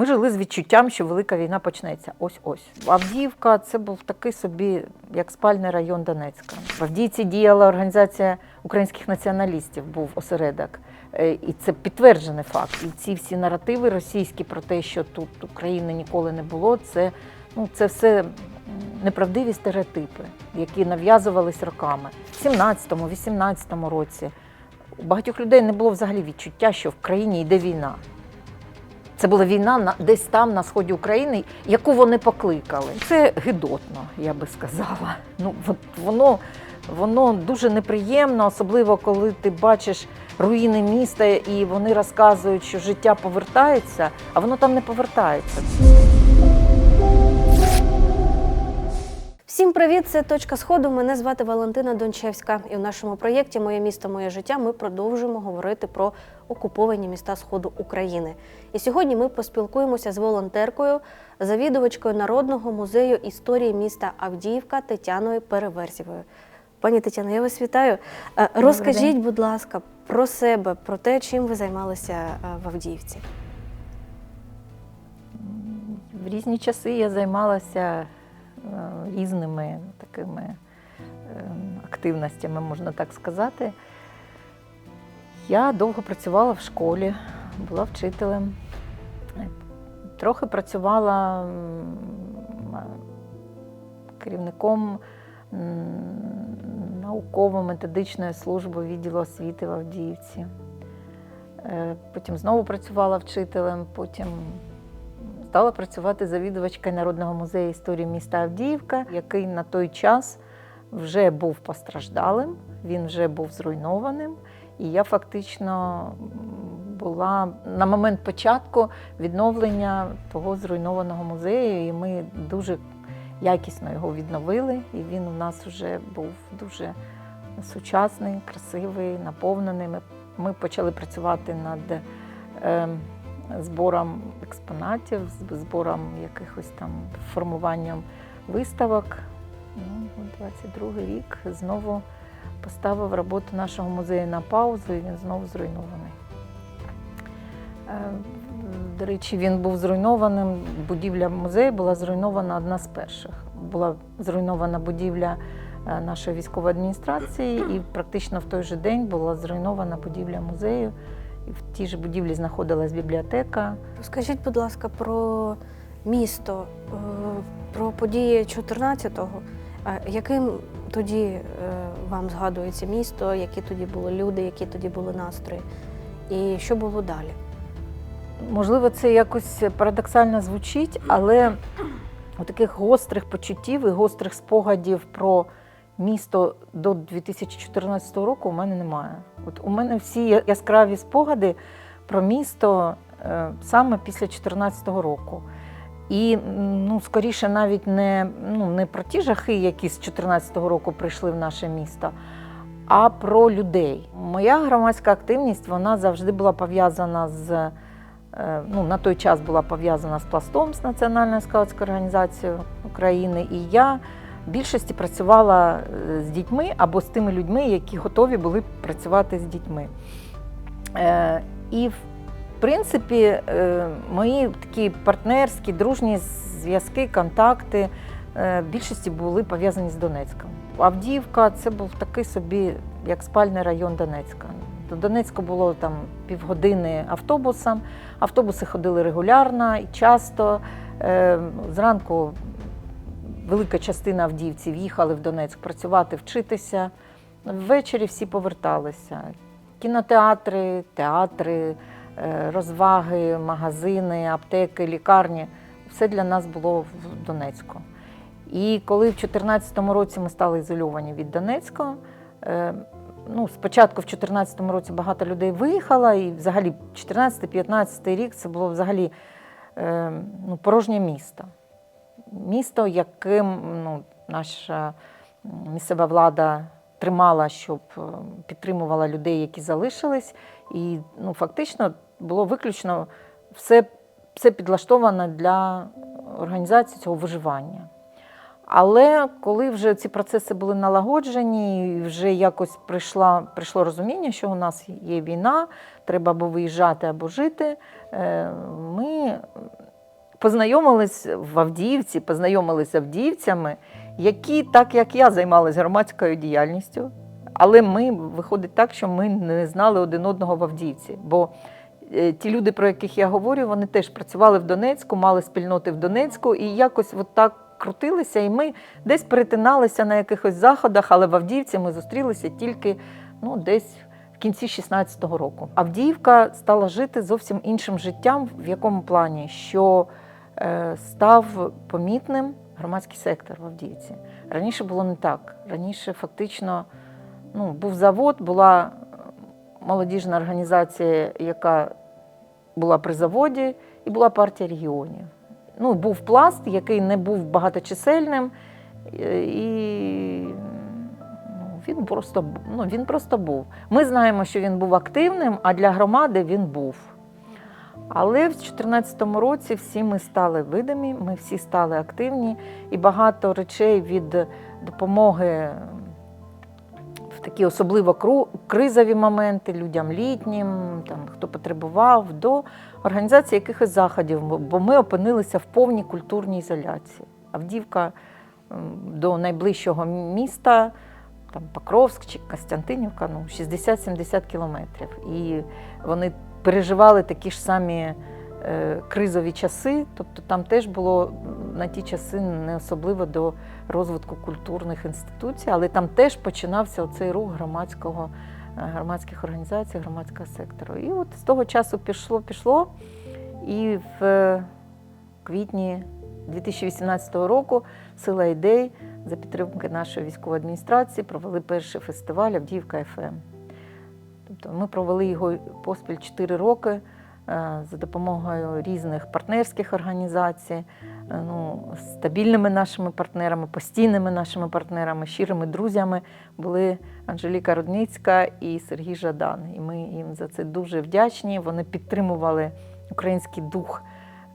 Ми жили з відчуттям, що велика війна почнеться. Ось ось. Авдіївка це був такий собі, як спальний район Донецька. В Авдіївці діяла організація українських націоналістів, був осередок. Е, І це підтверджений факт. І ці всі наративи російські про те, що тут України ніколи не було, це, ну, це все неправдиві стереотипи, які нав'язувались роками. В 17-18 році у багатьох людей не було взагалі відчуття, що в країні йде війна. Це була війна на десь там на сході України, яку вони покликали. Це гидотно, я би сказала. Ну от воно, воно дуже неприємно, особливо коли ти бачиш руїни міста і вони розказують, що життя повертається, а воно там не повертається. Всім привіт! Це точка сходу. Мене звати Валентина Дончевська. І в нашому проєкті Моє місто, моє життя ми продовжуємо говорити про окуповані міста Сходу України. І сьогодні ми поспілкуємося з волонтеркою, завідувачкою Народного музею історії міста Авдіївка Тетяною Переверзєвою. Пані Тетяно, я вас вітаю. Е, Розкажіть, будь ласка, про себе, про те, чим ви займалися е, в Авдіївці. В різні часи я займалася е, різними такими активностями, можна так сказати. Я довго працювала в школі, була вчителем. Е, Трохи працювала керівником науково-методичної служби відділу освіти в Авдіївці. Е, Потім знову працювала вчителем, потім стала працювати завідувачкою Народного музею історії міста Авдіївка, який на той час вже був постраждалим, він вже був зруйнованим. І я фактично була на момент початку відновлення того зруйнованого музею, і ми дуже якісно його відновили. І він у нас вже був дуже сучасний, красивий, наповнений. Ми, ми почали працювати над ем, збором експонатів, збором якихось там формуванням виставок. Ну, от 22 рік знову поставив роботу нашого музею на паузу, і він знову зруйнований. Е, До речі, він був зруйнованим. Будівля музею була зруйнована одна з перших. Була зруйнована будівля е, нашої військової адміністрації, і практично в той же день була зруйнована будівля музею. І в тій же будівлі знаходилась бібліотека. Розкажіть, будь ласка, про місто, е, про події 14-го. Е, Яким тоді е, вам згадується місто, які тоді були люди, які тоді були настрої, і що було далі? Можливо, це якось парадоксально звучить, але таких гострих почуттів і гострих спогадів про місто до 2014 року у мене немає. От у мене всі яскраві спогади про місто е, саме після 2014 року. І ну, скоріше навіть не, ну, не про ті жахи, які з 2014 року прийшли в наше місто, а про людей. Моя громадська активність вона завжди була пов'язана з е, ну, на той час була пов'язана з пластом з Національною скаутською організацією України. І я в більшості працювала е, з дітьми або з тими людьми, які готові були працювати з дітьми. Е, І в принципі, е, мої такі партнерські, дружні зв'язки, контакти е, в більшості були пов'язані з Донецьком. Авдіївка це був такий собі, як спальний район Донецька. До Донецька було там півгодини автобусом. Автобуси ходили регулярно і часто. Е, Зранку велика частина авдіївців їхали в Донецьк працювати, вчитися. Ввечері всі поверталися. Кінотеатри, театри, розваги, магазини, аптеки, лікарні все для нас було в Донецьку. І коли в 2014 році ми стали ізольовані від Донецька, е, ну, спочатку в 2014 році багато людей виїхало, і взагалі 14-15 рік це було взагалі е, ну, порожнє місто. Місто, яким ну, наша місцева влада тримала, щоб е, підтримувала людей, які залишились. І ну, фактично було виключно все, все підлаштовано для організації цього виживання. Але коли вже ці процеси були налагоджені, і вже якось прийшла, прийшло розуміння, що у нас є війна, треба або виїжджати, або жити, е, ми познайомились в Авдіївці, познайомились з авдіївцями, які, так як я, займалися громадською діяльністю. Але ми виходить так, що ми не знали один одного в Авдіївці. Бо ті люди, про яких я говорю, вони теж працювали в Донецьку, мали спільноти в Донецьку, і якось от так крутилися. І ми десь перетиналися на якихось заходах, але в Авдіївці ми зустрілися тільки ну, десь в кінці 16-го року. Авдіївка стала жити зовсім іншим життям, в якому плані, що е, став помітним громадський сектор в Авдіївці. Раніше було не так. Раніше фактично ну, був завод, була молодіжна організація, яка була при заводі, і була партія регіонів. Ну, був пласт, який не був багаточисельним, е, і ну, він просто, ну, він просто був. Ми знаємо, що він був активним, а для громади він був. Але в 2014 році всі ми стали видимі, ми всі стали активні, і багато речей від допомоги такі особливо кризові моменти людям літнім, там, хто потребував, до організації якихось заходів, бо- ми опинилися в повній культурній ізоляції. Авдіївка м, до найближчого міста, там Покровськ чи Костянтинівка, ну, 60-70 кілометрів. І вони переживали такі ж самі кризові часи, тобто там теж було на ті часи не особливо до розвитку культурних інституцій, але там теж починався оцей рух громадського, е, громадських організацій, громадського сектору. І от з того часу пішло, пішло. І в е, квітні 2018 року Сила ідей за підтримки нашої військової адміністрації провели перший фестиваль Авдіївка ФМ. Тобто ми провели його поспіль 4 роки е, за допомогою різних партнерських організацій, е, ну, стабільними нашими партнерами, постійними нашими партнерами, щирими друзями були Анжеліка Рудницька і Сергій Жадан. І ми їм за це дуже вдячні. Вони підтримували український дух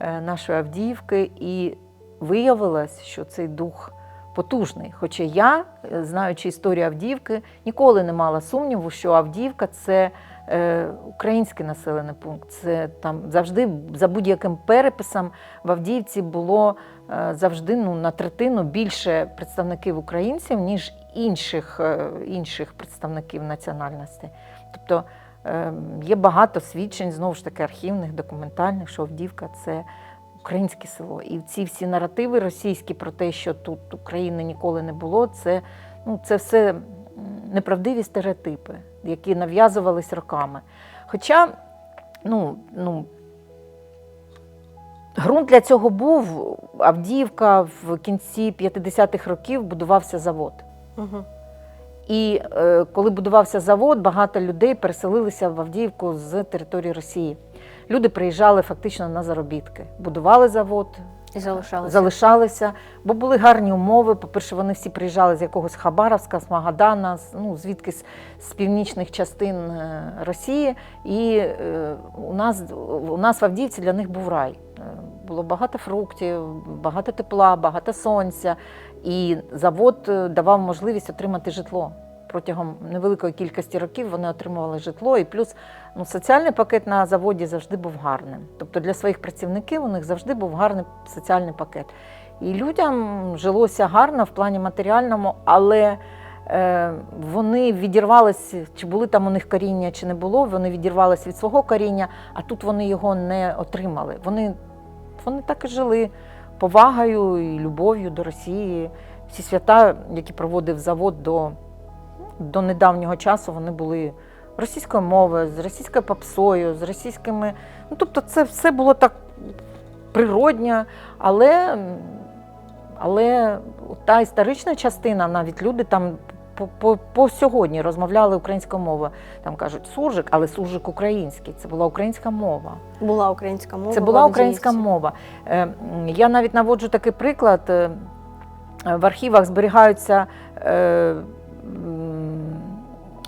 е, нашої Авдіївки, і виявилось, що цей дух потужний. Хоча я, е, знаючи історію Авдіївки, ніколи не мала сумніву, що Авдіївка це е, український населений пункт. Це там завжди за будь-яким переписом в Авдіївці було е, завжди ну, на третину більше представників українців, ніж інших, е, інших представників національності. Тобто е, є багато свідчень, знову ж таки, архівних, документальних, що Авдіївка це українське село. І ці всі наративи російські про те, що тут України ніколи не було, це, ну, це все неправдиві стереотипи, які нав'язувались роками. Хоча, ну, ну, ґрунт для цього був. Авдіївка в кінці 50-х років будувався завод. Угу. І е, коли будувався завод, багато людей переселилися в Авдіївку з території Росії. Люди приїжджали фактично на заробітки, будували завод, І залишалися. залишалися, бо були гарні умови. По-перше, вони всі приїжджали з якогось Хабаровська, з Магадана, ну, звідки з, з північних частин е, Росії. І е, у, нас, у нас в Авдіївці для них був рай. Е, Було багато фруктів, багато тепла, багато сонця. І завод е, давав можливість отримати житло. Протягом невеликої кількості років вони отримували житло, і плюс ну, соціальний пакет на заводі завжди був гарним. Тобто для своїх працівників у них завжди був гарний соціальний пакет. І людям жилося гарно в плані матеріальному, але е, вони відірвалися, чи були там у них коріння, чи не було, вони відірвалися від свого коріння, а тут вони його не отримали. Вони, вони так і жили повагою і любов'ю до Росії. Всі свята, які проводив завод до, до недавнього часу, вони були російською мовою, з російською попсою, з російськими. Ну, тобто, це все було так природньо, але, але та історична частина, навіть люди там по, по, по сьогодні розмовляли українською мовою. Там кажуть суржик, але суржик український. Це була українська мова. Була українська мова. Це була українська мова. Е, Я навіть наводжу такий приклад. Е, В архівах зберігаються е,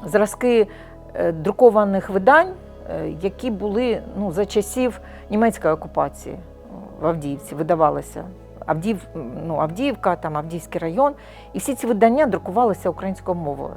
зразки е, друкованих видань, е, які були ну, за часів німецької окупації в Авдіївці, видавалися. Авдіїв, ну, Авдіївка, там Авдіївський район. І всі ці видання друкувалися українською мовою.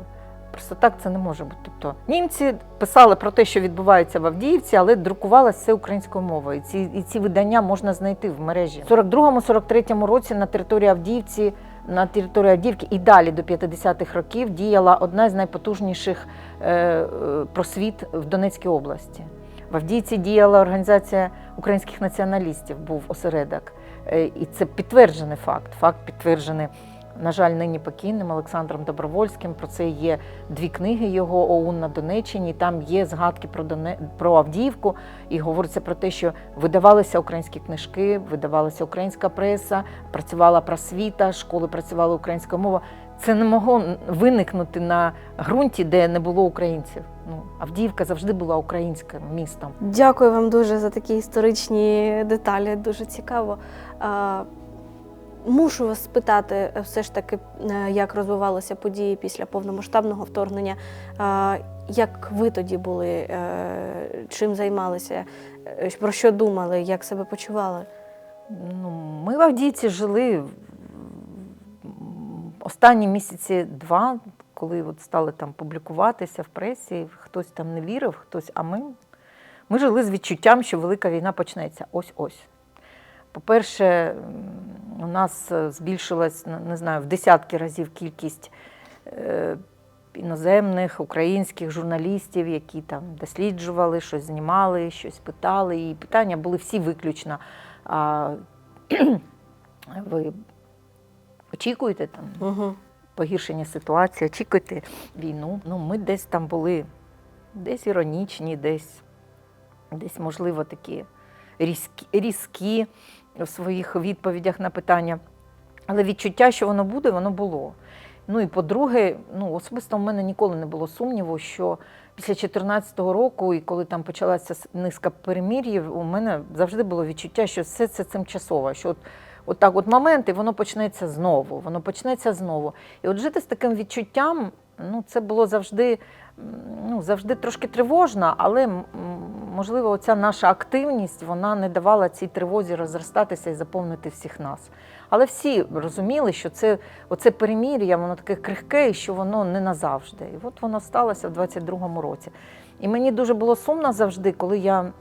просто так це не може бути. Тобто німці писали про те, що відбувається в Авдіївці, але друкувалося все українською мовою. І ці, і ці видання можна знайти в мережі. В 42-43 році на території Авдіївці, на території Авдіївки і далі до 50-х років діяла одна з найпотужніших е, е, просвіт в Донецькій області. В Авдіївці діяла організація українських націоналістів, був осередок. Е, І це підтверджений факт. Факт підтверджений, на жаль, нині покійним Олександром Добровольським. Про це є дві книги його ОУН на Донеччині. Там є згадки про Доне... про Авдіївку, і говориться про те, що видавалися українські книжки, видавалася українська преса, працювала просвіта, школи працювала українська мова. Це не могло виникнути на ґрунті, де не було українців. Ну, Авдіївка завжди була українським містом. Дякую вам дуже за такі історичні деталі. Дуже цікаво. Мушу вас спитати, е, все ж таки, е, як розвивалися події після повномасштабного вторгнення. Як ви тоді були? е, Чим займалися? Про що думали? Як себе почували? Ну, ми в Авдіївці жили останні місяці два, коли от стали там публікуватися в пресі, хтось там не вірив, хтось, а ми, ми жили з відчуттям, що велика війна почнеться. Ось-ось. По-перше, у нас е, збільшилась, не- знаю, в десятки разів кількість е, іноземних, українських журналістів, які там досліджували, щось знімали, щось питали. І питання були всі виключно. А, ви очікуєте там Угу. погіршення ситуації, очікуєте війну. Ну, ми десь там були десь іронічні, десь, десь можливо, такі різкі, різкі в своїх відповідях на питання. Але відчуття, що воно буде, воно було. Ну і по-друге, ну особисто в мене ніколи не було сумніву, що після 2014 року, і коли там почалася низка перемір'їв, у мене завжди було відчуття, що все це тимчасово. Що от, от так от момент, і воно почнеться знову, воно почнеться знову. І от жити з таким відчуттям, ну це було завжди, ну, завжди трошки тривожно, але можливо, оця наша активність вона не давала цій тривозі розростатися і заповнити всіх нас. Але всі розуміли, що це оце перемір'я, воно таке крихке, і що воно не назавжди. І от воно сталося в 22-му році. І мені дуже було сумно завжди, коли я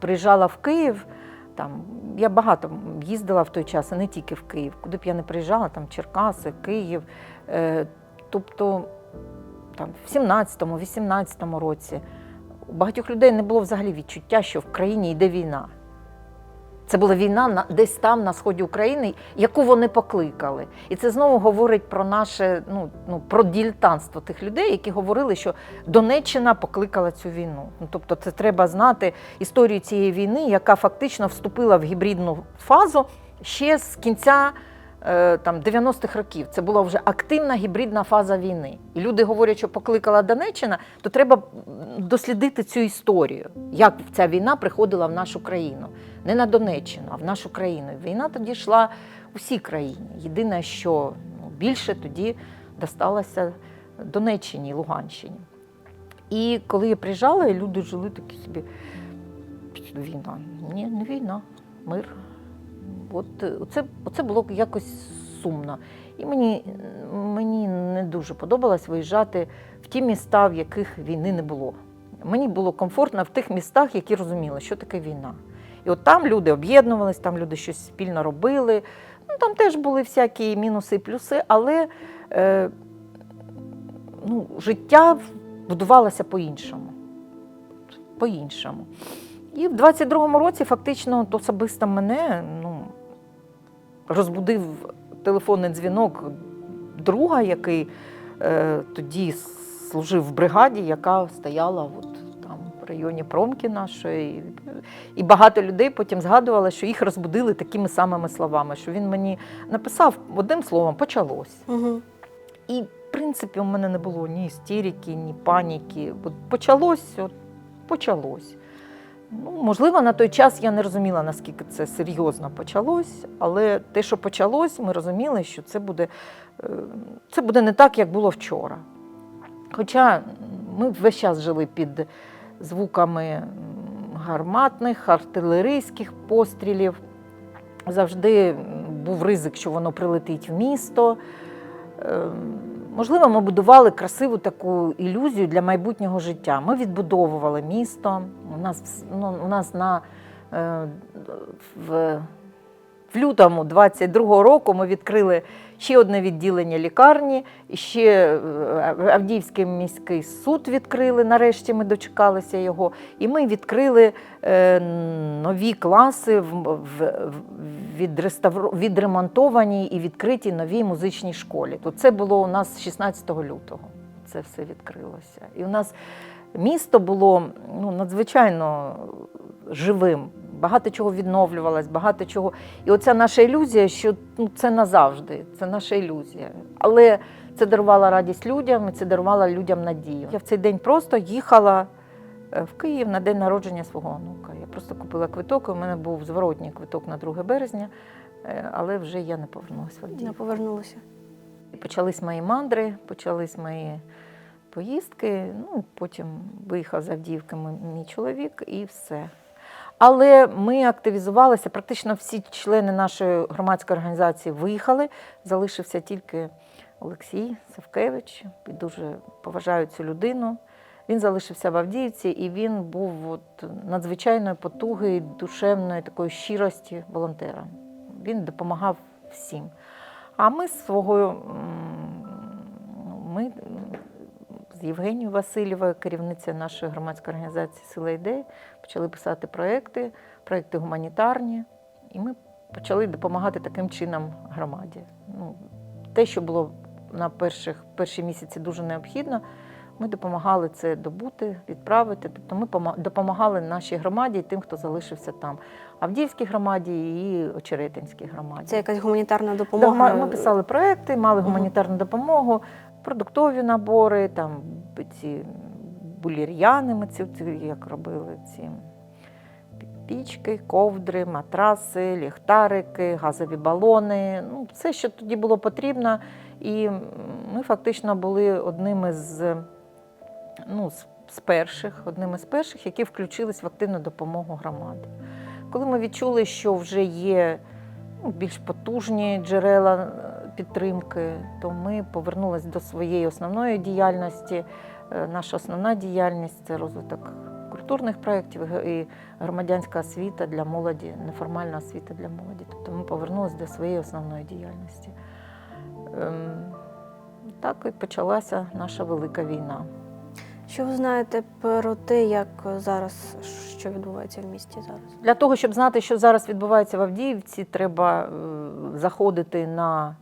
приїжджала в Київ. Там я багато їздила в той час, а не тільки в Київ. Куди б я не приїжджала, там Черкаси, Київ. Е, тобто там, в 17-му, 18-му році у багатьох людей не було взагалі відчуття, що в країні йде війна. Це була війна на, десь там, на сході України, яку вони покликали. І це знову говорить про наше, ну, ну, про ділітанство тих людей, які говорили, що Донеччина покликала цю війну. Ну, тобто, це треба знати історію цієї війни, яка фактично вступила в гібридну фазу ще з кінця там, 90-х років. Це була вже активна гібридна фаза війни. І люди говорять, що покликала Донеччина, то треба дослідити цю історію, як ця війна приходила в нашу країну. Не на Донеччину, а в нашу країну. Війна тоді йшла у всій країні. Єдине, що ну, більше тоді досталося Донеччині Луганщині. І коли я приїжджала, люди жили такі собі. Війна. Ні, не війна, мир. От е, оце, оце було якось сумно. І мені, мені не дуже подобалось виїжджати в ті міста, в яких війни не було. Мені було комфортно в тих містах, які розуміли, що таке війна. І от там люди об'єднувались, там люди щось спільно робили. Ну, там теж були всякі мінуси і плюси, але е, ну, життя будувалося по-іншому. По-іншому. І в 22-му році фактично от особисто мене ну, розбудив телефонний дзвінок друга, який е, тоді служив в бригаді, яка стояла от, там в районі промки нашої. І багато людей потім згадували, що їх розбудили такими самими словами, що він мені написав одним словом почалось. Угу. І, в принципі, у мене не було ні істерики, ні паніки. От почалось, от почалось. Ну, можливо, на той час я не розуміла, наскільки це серйозно почалось, але те, що почалось, ми розуміли, що це буде, е, це буде не так, як було вчора. Хоча ми весь час жили під звуками гарматних, артилерійських пострілів. Завжди був ризик, що воно прилетить в місто. Можливо, ми будували красиву таку ілюзію для майбутнього життя. Ми відбудовували місто. У нас, ну, у нас на, е, в, в лютому 22-го року ми відкрили ще одне відділення лікарні, ще е, Авдіївський міський суд відкрили. Нарешті ми дочекалися його. І ми відкрили е, нові класи в, відремонтованій і відкритій новій музичній школі. То це було у нас 16 лютого. Це все відкрилося. І у нас місто було ну, надзвичайно живим. Багато чого відновлювалось, багато чого. І оця наша ілюзія, що ну, це назавжди, це наша ілюзія. Але це дарувало радість людям, і це дарувало людям надію. Я в цей день просто їхала е, в Київ на день народження свого онука. Я просто купила квиток, і у мене був зворотній квиток на 2 березня, е, але вже я не повернулася в Не Авдіївку. повернулися. І Почались мої мандри, почались мої поїздки. Ну, потім виїхав з Авдіївки мій- чоловік і все. Але ми активізувалися, практично всі члени нашої громадської організації виїхали. Залишився тільки Олексій Савкевич. І Дуже поважаю цю людину. Він залишився в Авдіївці, і він був от надзвичайної потуги, душевної такої щирості волонтера. Він допомагав всім. А ми свого ми м, з Євгенією Васильєвою, керівницею нашої громадської організації Сила ідей, почали писати проекти, проекти гуманітарні, і ми почали допомагати таким чином громаді. Ну, те, що було на перших перші місяці дуже необхідно, ми допомагали це добути, відправити. Тобто ми допомагали нашій громаді і тим, хто залишився там. Авдіївській громаді і Очеретинській громаді. Це якась гуманітарна допомога. ми писали проекти, мали гуманітарну допомогу, продуктові набори, там ці булір'яни, ми ці, як робили ці пічки, ковдри, матраси, ліхтарики, газові балони. Ну, все, що тоді було потрібно. І ми фактично були одними з, ну, з, перших, одними з перших, які включились в активну допомогу громаді. Коли ми відчули, що вже є ну, більш потужні джерела підтримки, то ми повернулися до своєї основної діяльності. Е, Наша основна діяльність це розвиток культурних проєктів і громадянська освіта для молоді, неформальна освіта для молоді. Тобто ми повернулися до своєї основної діяльності. Ем, Так і почалася наша велика війна. Що ви знаєте про те, як зараз що відбувається в місті зараз? Для того, щоб знати, що зараз відбувається в Авдіївці, треба е, заходити на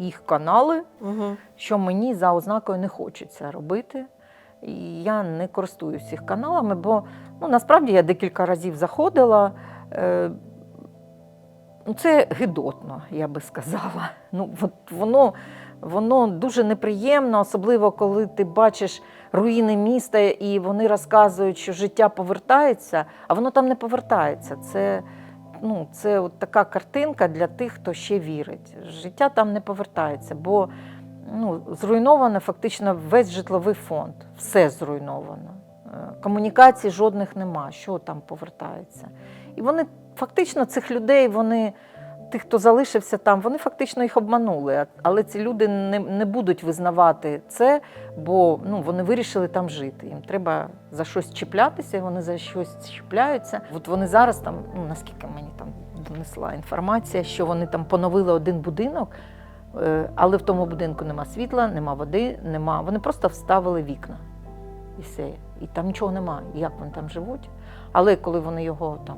їх канали, Угу. що мені за ознакою не хочеться робити. І я не користуюсь їх каналами, бо ну, насправді я декілька разів заходила. Е, ну, це гидотно, я би сказала. Ну, от воно, воно дуже неприємно, особливо коли ти бачиш руїни міста, і вони розказують, що життя повертається, а воно там не повертається. Це, ну, це от така картинка для тих, хто ще вірить. Життя там не повертається, бо ну, зруйновано фактично весь житловий фонд. Все зруйновано. Е, Комунікацій жодних нема, що там повертається. І вони фактично цих людей, вони, тих, хто залишився там, вони фактично їх обманули. Але ці люди не, не будуть визнавати це, бо ну, вони вирішили там жити. Їм треба за щось чіплятися, вони за щось чіпляються. От вони зараз там, ну наскільки мені там донесла інформація, що вони там поновили один будинок. Е, Але в тому будинку нема світла, нема води, нема. Вони просто вставили вікна. І все. І там нічого нема. Як вони там живуть? Але коли вони його там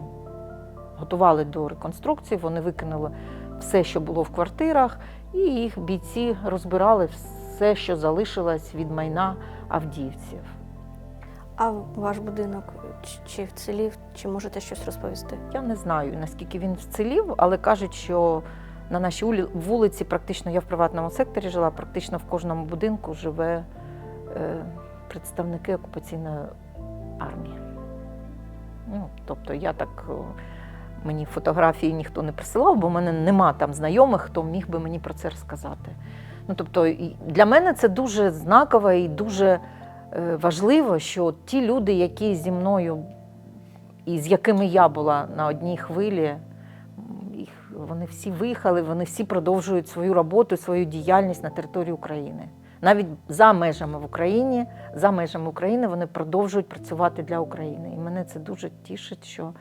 готували до реконструкції, вони викинули все, що було в квартирах, і їх бійці розбирали все, що залишилось від майна авдіївців. А ваш будинок чи- вцілів, чи можете щось розповісти? Я не знаю, наскільки він вцілів, але кажуть, що на нашій вулиці, практично я в приватному секторі жила, практично в кожному будинку живе е, представники окупаційної армії. Ну, тобто я так. Мені фотографії ніхто не присилав, бо в мене нема там знайомих, хто міг би мені про це розказати. Ну, тобто, для мене це дуже знаково і дуже е, важливо, що ті люди, які зі мною і з якими я була на одній хвилі, вони всі виїхали, вони всі продовжують свою роботу, свою діяльність на території України. навіть за межами в Україні, за межами України вони продовжують працювати для України. І мене це дуже тішить, що,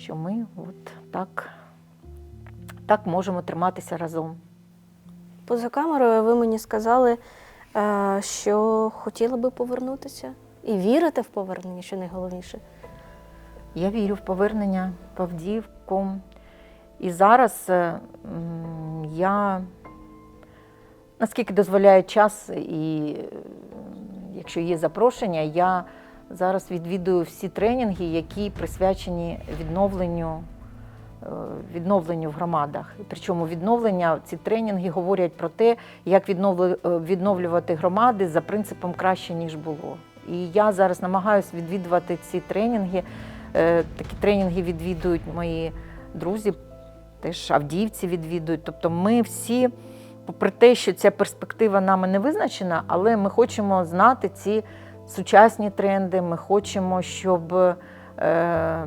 що ми от так, так можемо триматися разом. Поза камерою ви мені сказали, е, що хотіли би повернутися і вірите в повернення, що найголовніше. Я вірю в повернення в Авдіївку. І зараз е, я, наскільки дозволяє час, і е, якщо є запрошення, я зараз відвідую всі тренінги, які присвячені відновленню, е, відновленню в громадах. Причому відновлення, ці тренінги говорять про те, як е, відновлювати громади за принципом краще, ніж було. І я зараз намагаюся відвідувати ці тренінги. Е, Такі тренінги відвідують мої друзі, теж авдіївці відвідують. Тобто ми всі, попри те, що ця перспектива нами не визначена, але ми хочемо знати ці сучасні тренди. Ми хочемо, щоб, е,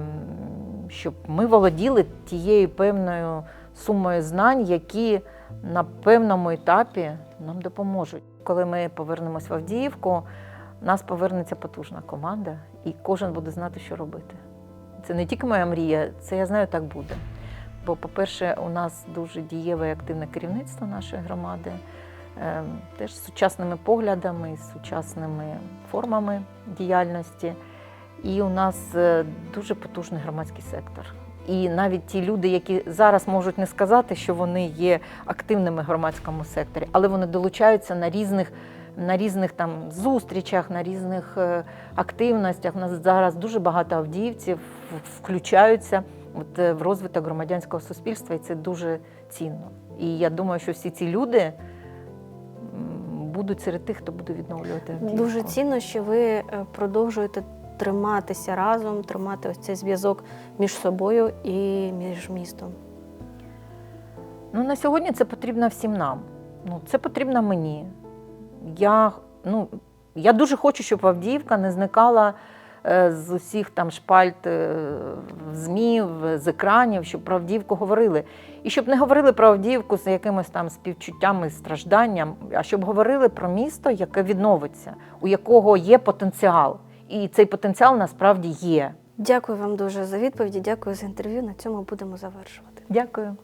щоб ми володіли тією певною сумою знань, які на певному етапі нам допоможуть. Коли ми повернемось в Авдіївку, нас повернеться потужна команда, і кожен буде знати, що робити. Це не тільки моя мрія, це я знаю, так буде. Бо, по-перше, у нас дуже дієве і активне керівництво нашої громади, теж сучасними поглядами, сучасними формами діяльності. І у нас е, дуже потужний громадський сектор. І навіть ті люди, які зараз можуть не сказати, що вони є активними в громадському секторі, але вони долучаються на різних, на різних там зустрічах, на різних е, активностях. У нас зараз дуже багато авдіївців включаються от, е, в розвиток громадянського суспільства, і це дуже цінно. І я думаю, що всі ці люди будуть серед тих, хто буде відновлювати Авдіївку. Дуже цінно, що ви е, продовжуєте триматися разом, тримати ось цей зв'язок між собою і між містом. Ну, на сьогодні це потрібно всім нам. Ну, це потрібно мені. Я, ну, я дуже хочу, щоб Авдіївка не зникала з усіх там шпальт е, ЗМІ, з екранів, щоб про Авдіївку говорили. І щоб не говорили про Авдіївку з якимось там співчуттям і стражданням, а щоб говорили про місто, яке відновиться, у якого є потенціал. І цей потенціал насправді є. Дякую вам дуже за відповіді. Дякую за інтерв'ю. На цьому будемо завершувати. Дякую.